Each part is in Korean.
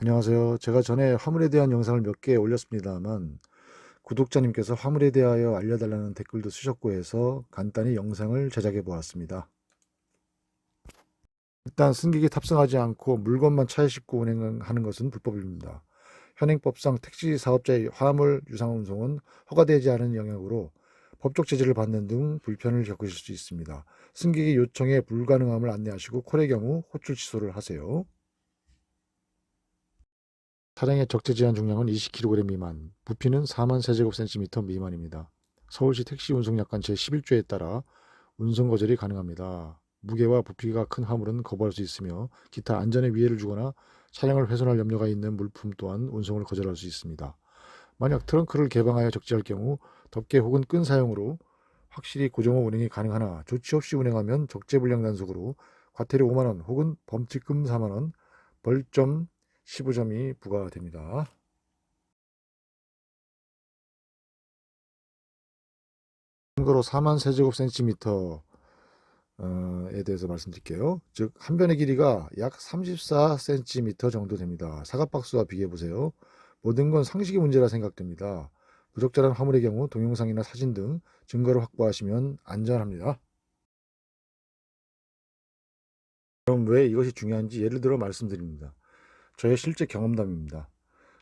안녕하세요. 제가 전에 화물에 대한 영상을 몇 개 올렸습니다만 구독자님께서 화물에 대하여 알려달라는 댓글도 쓰셨고 해서 간단히 영상을 제작해 보았습니다. 일단 승객이 탑승하지 않고 물건만 차에 싣고 운행하는 것은 불법입니다. 현행법상 택시 사업자의 화물 유상 운송은 허가되지 않은 영역으로 법적 제재를 받는 등 불편을 겪으실 수 있습니다. 승객의 요청에 불가능함을 안내하시고 콜의 경우 호출 취소를 하세요. 차량의 적재 제한 중량은 20kg 미만, 부피는 4만 세제곱센티미터 미만입니다. 서울시 택시 운송약관 제11조에 따라 운송 거절이 가능합니다. 무게와 부피가 큰 화물은 거부할 수 있으며 기타 안전에 위해를 주거나 차량을 훼손할 염려가 있는 물품 또한 운송을 거절할 수 있습니다. 만약 트렁크를 개방하여 적재할 경우 덮개 혹은 끈 사용으로 확실히 고정 후 운행이 가능하나 조치 없이 운행하면 적재 불량 단속으로 과태료 5만 원 혹은 범칙금 4만 원, 벌점 15점이 부과됩니다. 참고로 4만 세제곱센티미터에 대해서 말씀드릴게요. 즉, 한 변의 길이가 약 34cm 정도 됩니다. 사각박스와 비교해 보세요. 모든 건 상식의 문제라 생각됩니다. 부적절한 화물의 경우 동영상이나 사진 등 증거를 확보하시면 안전합니다. 그럼 왜 이것이 중요한지 예를 들어 말씀드립니다. 저의 실제 경험담입니다.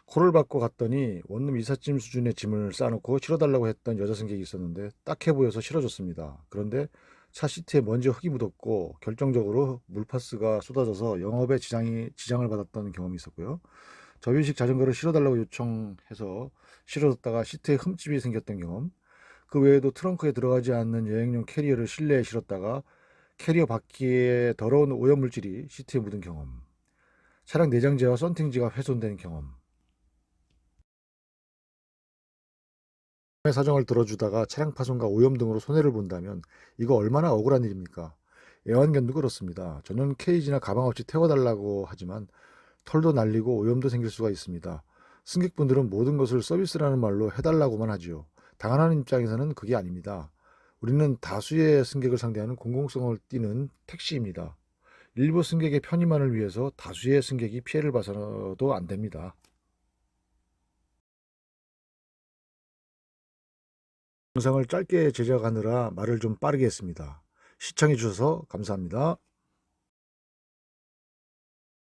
콜을 받고 갔더니 원룸 이삿짐 수준의 짐을 싸놓고 실어달라고 했던 여자 승객이 있었는데 딱해 보여서 실어줬습니다. 그런데 차 시트에 먼지 흙이 묻었고 결정적으로 물파스가 쏟아져서 영업에 지장이, 지장을 받았던 경험이 있었고요. 접이식 자전거를 실어달라고 요청해서 실어줬다가 시트에 흠집이 생겼던 경험. 그 외에도 트렁크에 들어가지 않는 여행용 캐리어를 실내에 실었다가 캐리어 바퀴에 더러운 오염물질이 시트에 묻은 경험. 차량 내장재와 썬팅지가 훼손된 경험. 사정을 들어주다가 차량 파손과 오염 등으로 손해를 본다면 이거 얼마나 억울한 일입니까? 애완견도 그렇습니다. 저는 케이지나 가방 없이 태워달라고 하지만 털도 날리고 오염도 생길 수가 있습니다. 승객분들은 모든 것을 서비스라는 말로 해달라고만 하지요. 당하는 입장에서는 그게 아닙니다. 우리는 다수의 승객을 상대하는 공공성을 띠는 택시입니다. 일부 승객의 편의만을 위해서 다수의 승객이 피해를 봐서도 안 됩니다. 영상을 짧게 제작하느라 말을 좀 빠르게 했습니다. 시청해 주셔서 감사합니다.